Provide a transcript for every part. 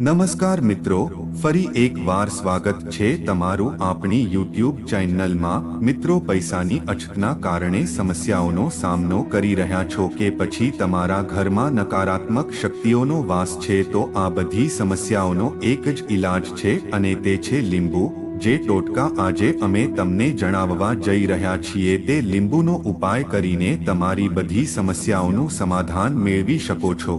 નમસ્કાર મિત્રો, ફરી એક વાર સ્વાગત છે તમારું આપણી યુટ્યુબ ચેનલમાં. મિત્રો, પૈસાની અછતના કારણે સમસ્યાઓનો સામનો કરી રહ્યા છો કે પછી તમારા ઘરમાં નકારાત્મક શક્તિઓનો વાસ છે તો આ બધી સમસ્યાઓનો એક જ ઈલાજ છે અને તે છે લીંબુ. જે ટોટકા આજે અમે તમને જણાવવા જઈ રહ્યા છીએ તે લીંબુનો ઉપાય કરીને તમારી બધી સમસ્યાઓનું સમાધાન મેળવી શકો છો.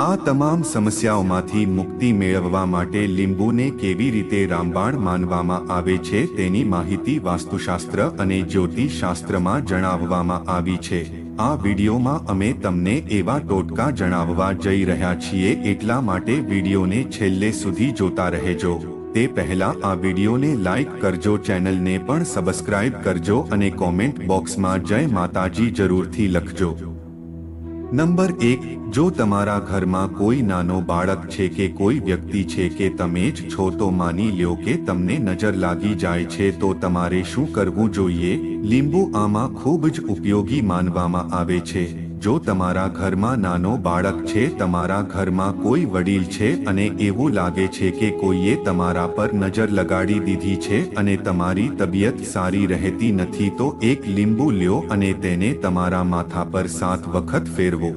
આ તમામ સમસ્યાઓમાંથી મુક્તિ મેળવવા માટે લીંબુને કેવી રીતે રામબાણ માનવામાં આવે છે તેની માહિતી વાસ્તુશાસ્ત્ર અને જ્યોતિષશાસ્ત્રમાં જણાવવામાં આવી છે. આ વિડીયોમાં અમે તમને એવા ટોટકા જણાવવા જઈ રહ્યા છીએ, એટલા માટે વિડીયોને છેલ્લે સુધી જોતા રહેજો. તે પહેલા આ વિડીયોને લાઇક કરજો, ચેનલને પણ સબસ્ક્રાઇબ કરજો અને કોમેન્ટ બોક્સમાં જય માતાજી જરૂરથી લખજો. નંબર એક, જો તમારા ઘરમાં કોઈ નાનો બાળક છે કે કોઈ વ્યક્તિ છે કે તમે જ છો, તો માની લ્યો કે તમને નજર લાગી જાય છે, તો તમારે શું કરવું જોઈએ? લીંબુ આમાં ખૂબ જ ઉપયોગી માનવામાં આવે છે. જો તમારા ઘરમાં નાનો બાળક છે, તમારા ઘરમાં કોઈ વડીલ છે અને એવું લાગે છે કે કોઈએ તમારા પર નજર લગાડી દીધી છે અને તમારી તબિયત સારી રહેતી નથી, તો એક લીંબુ લ્યો અને તેને તમારા માથા પર સાત વખત ફેરવો.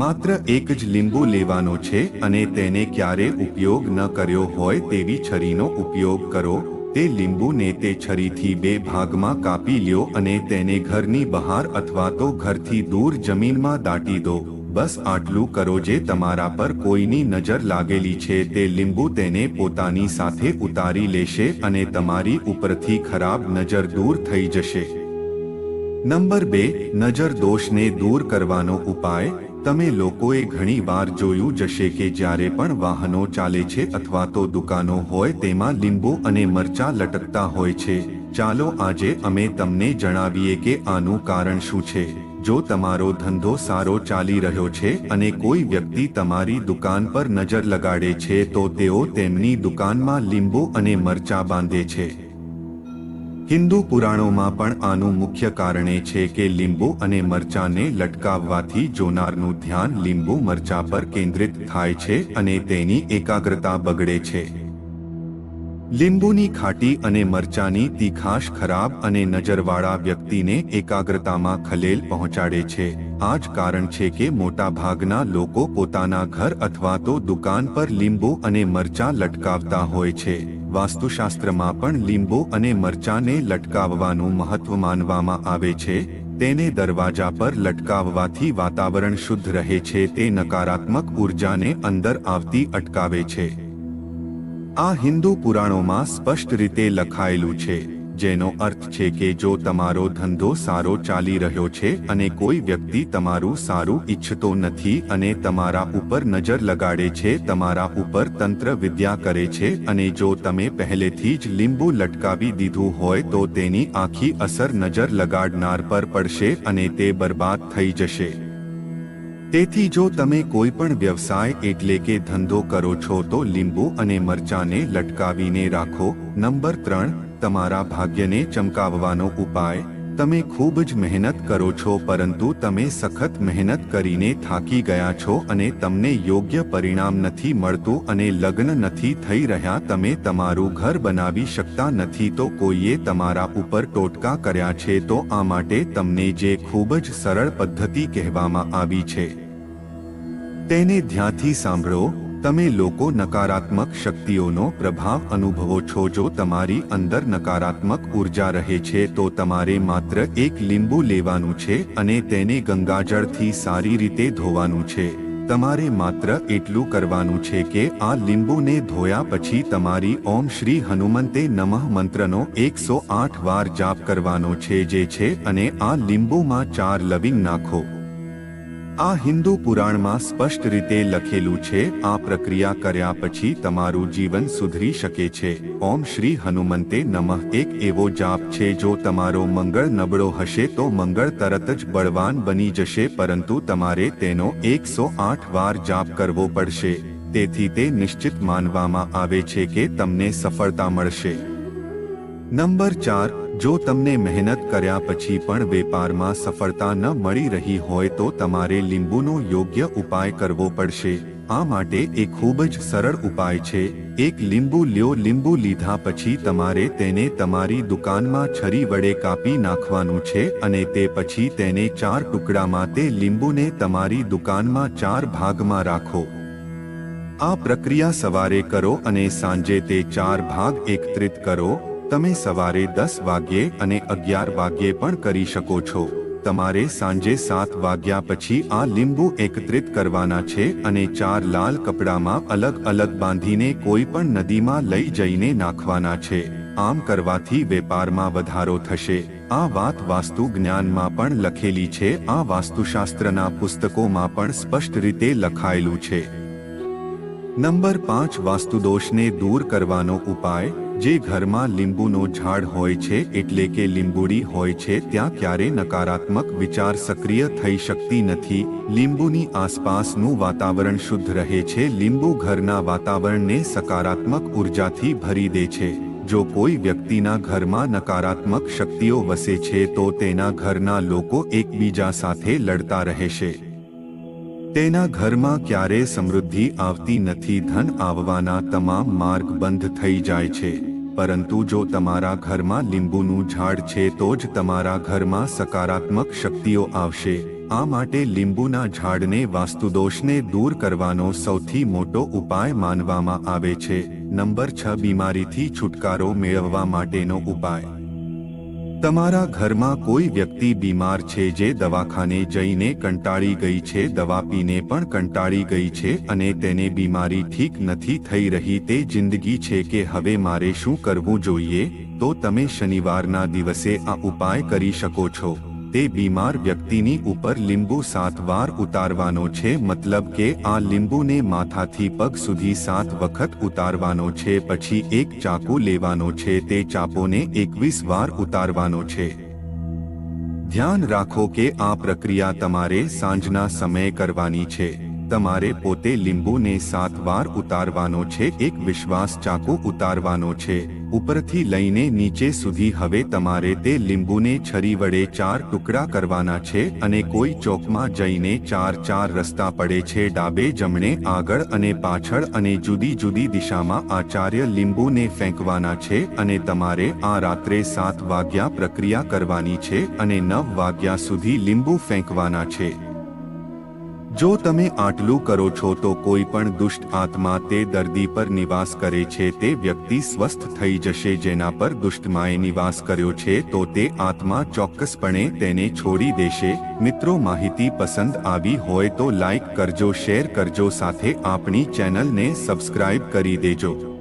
માત્ર એક જ લીંબુ લેવાનો છે અને તેને ક્યારે ઉપયોગ ન કર્યો હોય તેવી છરીનો ઉપયોગ કરો. તે લીંબુને તે છરીથી બે ભાગમાં કાપી લ્યો અને તેને ઘરની બહાર અથવા તો ઘરથી દૂર જમીનમાં દાટી દો. બસ આટલું કરો જે તમારા પર કોઈની નજર લાગેલી છે. તે લીંબુ તેને પોતાની સાથે ઉતારી લેશે અને તમારી ઉપરથી ખરાબ નજર દૂર થઈ જશે. નંબર બે નજર દોષને દૂર કરવાનો ઉપાય. તમે લોકોએ ઘણી વાર જોયું જશે કે જ્યારે પણ વાહનો ચાલે છે અથવા તો દુકાનો હોય તેમાં લીંબુ અને મરચા લટકતા હોય છે. ચાલો આજે અમે તમને જણાવીએ કે આનું કારણ શું છે. જો તમારો ધંધો સારો ચાલી રહ્યો છે અને કોઈ વ્યક્તિ તમારી દુકાન પર નજર લગાડે છે તો તેઓ તેમની દુકાનમાં લીંબુ અને મરચા બાંધે છે. હિન્દુ પુરાણોમાં પણ આનું મુખ્ય કારણ એ છે કે લીંબુ અને મરચાંને લટકાવવાથી જોનારનું ધ્યાન લીંબુ મરચા પર કેન્દ્રિત થાય છે અને તેની એકાગ્રતા બગડે છે. લીંબુની ખાટી અને મરચાની તીખાશ ખરાબ અને નજરવાળા વ્યક્તિને એકાગ્રતામાં ખલેલ પહોંચાડે છે. આ જ કારણ છે કે મોટાભાગના લોકો પોતાના ઘર અથવા તો દુકાન પર લીંબુ અને મરચા લટકાવતા હોય છે. વાસ્તુશાસ્ત્રમાં પણ લીંબુ અને મરચાને લટકાવવાનું મહત્વ માનવામાં આવે છે. તેને દરવાજા પર લટકાવવાથી વાતાવરણ શુદ્ધ રહે છે. તે નકારાત્મક ઉર્જાને અંદર આવતી અટકાવે છે. આ હિન્દુ પુરાણોમાં સ્પષ્ટ રીતે લખાયેલું છે, જેનો અર્થ છે કે જો તમારો ધંધો સારો ચાલી રહ્યો છે અને કોઈ વ્યક્તિ તમારું સારું ઈચ્છતો નથી અને તમારા ઉપર નજર લગાડે છે, તમારા ઉપર તંત્ર વિદ્યા કરે છે અને જો તમે પહેલેથી જ લીંબુ લટકાવી દીધું હોય તો તેની આખી અસર નજર લગાડનાર પર પડશે અને તે બરબાદ થઈ જશે. તેથી જો તમે કોઈ પણ વ્યવસાય એટલે કે ધંધો કરો છો તો લીંબુ અને મરચાને લટકાવીને રાખો. નંબર ત્રણ, તમારા ભાગ્યને ચમકાવવાનો ઉપાય. તમે ખૂબ જ મહેનત કરો છો, પરંતુ તમે સખત મહેનત કરીને થાકી ગયા છો અને તમને યોગ્ય પરિણામ નથી મળતું અને લગ્ન નથી થઈ રહ્યા, તમે તમારું ઘર બનાવી શકતા નથી. તો કોઈએ તમારા ઉપર ટોટકા કર્યા છે, તો આ માટે તમને જે ખૂબ જ સરળ પદ્ધતિ કહેવામાં આવી છે. તેને ધ્યાનથી સાંભળો. તમે લોકો નકારાત્મક શક્તિઓનો પ્રભાવ અનુભવો છો. જો તમારી અંદર નકારાત્મક ઊર્જા રહે છે, તો તમારે માત્ર એક લીંબુ લેવાનું છે અને તેને ગંગાજળથી સારી રીતે ધોવાનું છે. તમારે માત્ર એટલું કરવાનું છે કે આ લીંબુને ધોયા પછી તમારી ઓમ શ્રી હનુમંતે નમઃ મંત્રનો એકસો આઠ વાર જાપ કરવાનો છે, જે છે અને આ લીંબુમાં ચાર લવિંગ નાખો. આ હિન્દુ પુરાણમાં સ્પષ્ટ રીતે લખેલું છે, આ પ્રક્રિયા કર્યા પછી તમારું જીવન સુધરી શકે છે. ઓમ શ્રી હનુમંતે નમઃ. એક એવો જાપ છે જો તમારો મંગળ નબળો હશે તો મંગળ તરત જ બળવાન બની જશે, પરંતુ તમારે તેનો એકસો આઠ વાર જાપ કરવો પડશે. તેથી તે નિશ્ચિત માનવામાં આવે છે કે તમને સફળતા મળશે. નંબર ચાર, જો તમને મહેનત કર્યા પછી પણ વેપારમાં સફળતા ન મળી રહી હોય તો તમારે લીંબુનો યોગ્ય ઉપાય કરવો પડશે. આ માટે એ ખૂબ જ સરળ ઉપાય છે. એક લીંબુ લ્યો, લીંબુ લીધા પછી તમારે તેને તમારી દુકાનમાં છરી વડે કાપી નાખવાનું છે અને તે પછી તેને ચાર ટુકડામાં તે લીંબુને તમારી દુકાનમાં ચાર ભાગમાં રાખો. આ પ્રક્રિયા સવારે કરો અને સાંજે તે ચાર ભાગ એકત્રિત કરો. તમે સવારે દસ વાગ્યે અને અગિયાર વાગ્યે પણ કરી શકો છો. તમારે સાંજે સાત વાગ્યા પછી આ લીંબુ એકત્રિત કરવાના છે અને ચાર લાલ કપડામાં અલગ અલગ બાંધીને કોઈ પણ નદીમાં લઈ જઈને નાખવાના છે. આમ કરવાથી વેપારમાં વધારો થશે. આ વાત વાસ્તુ જ્ઞાનમાં પણ લખેલી છે. આ વાસ્તુશાસ્ત્રના પુસ્તકોમાં પણ સ્પષ્ટ રીતે લખાયેલું છે. નંબર પાંચ વાસ્તુદોષને દૂર કરવાનો ઉપાય. જે ઘરમાં લીંબુનો ઝાડ હોય છે એટલે કે લીંબુડી હોય છે ત્યાં ક્યારે નકારાત્મક વિચાર સક્રિય થઈ શકતી નથી. લીંબુની આસપાસનું વાતાવરણ શુદ્ધ રહે છે. લીંબુ ઘરના વાતાવરણને સકારાત્મક ઉર્જાથી ભરી દે છે. જો કોઈ વ્યક્તિના ઘરમાં નકારાત્મક શક્તિઓ વસે છે તો તેના ઘરના લોકો એકબીજા સાથે લડતા રહેશે. તેના ઘરમાં ક્યારે સમૃદ્ધિ આવતી નથી. ધન આવવાના તમામ માર્ગ બંધ થઈ જાય છે. પરંતુ જો તમારા ઘરમાં લીંબુનું ઝાડ છે, તો જ તમારા ઘરમાં સકારાત્મક શક્તિઓ આવશે. આ માટે લીંબુના ઝાડને વાસ્તુદોષને દૂર કરવાનો સૌથી મોટો ઉપાય માનવામાં આવે છે. નંબર છ, બીમારીથી છુટકારો મેળવવા માટેનો ઉપાય. તમારા ઘરમાં કોઈ વ્યક્તિ બીમાર છે જે દવાખાને જઈને કંટાળી ગઈ છે, દવા પીને પણ કંટાળી ગઈ છે અને તેને બીમારી ઠીક નથી થઈ રહી તે જિંદગી છે કે હવે મારે શું કરવું જોઈએ, તો તમે શનિવારના દિવસે આ ઉપાય કરી શકો છો. તે બીમાર વ્યક્તિની ઉપર લીંબુ સાત વાર ઉતારવાનો છે, મતલબ કે આ લીંબુને માથાથી પગ સુધી સાત વખત ઉતારવાનો છે, પછી એક ચાકુ લેવાનો છે, તે ચાપોને એકવીસ વાર ઉતારવાનો છે. ધ્યાન રાખો કે આ પ્રક્રિયા તમારે સાંજના સમયે કરવાની છે. તમારે પોતે લીંબુને સાત વાર ઉતારવાનો છે, એક વિશ્વાસ ચાકુ ઉતારવાનો છે. ઉપરથી લઈને નીચે સુધી હવે તમારે તે લીંબુને છરી વડે ચાર ટુકડા કરવાના છે અને કોઈ ચોકમાં જઈને ચાર ચાર રસ્તા પડે છે, ડાબે જમણે, આગળ અને પાછળ અને જુદી જુદી દિશામાં આચાર્ય લીંબુને ફેંકવાના છે અને તમારે આ રાત્રે સાત વાગ્યા પ્રક્રિયા કરવાની છે અને નવ વાગ્યા સુધી લીંબુ ફેંકવાના છે. જો તમે આટલું કરો છો તો કોઈ પણ દુષ્ટ આત્મા તે દર્દી પર નિવાસ કરે છે, તે વ્યક્તિ સ્વસ્થ થઈ જશે જેના પર દુષ્ટમાએ નિવાસ કર્યો છે, તો તે આત્મા ચોક્કસપણે તેને છોડી દેશે. મિત્રો, માહિતી પસંદ આવી હોય તો લાઈક કરજો, શેર કરજો, સાથે આપણી ચેનલને સબસ્ક્રાઇબ કરી દેજો.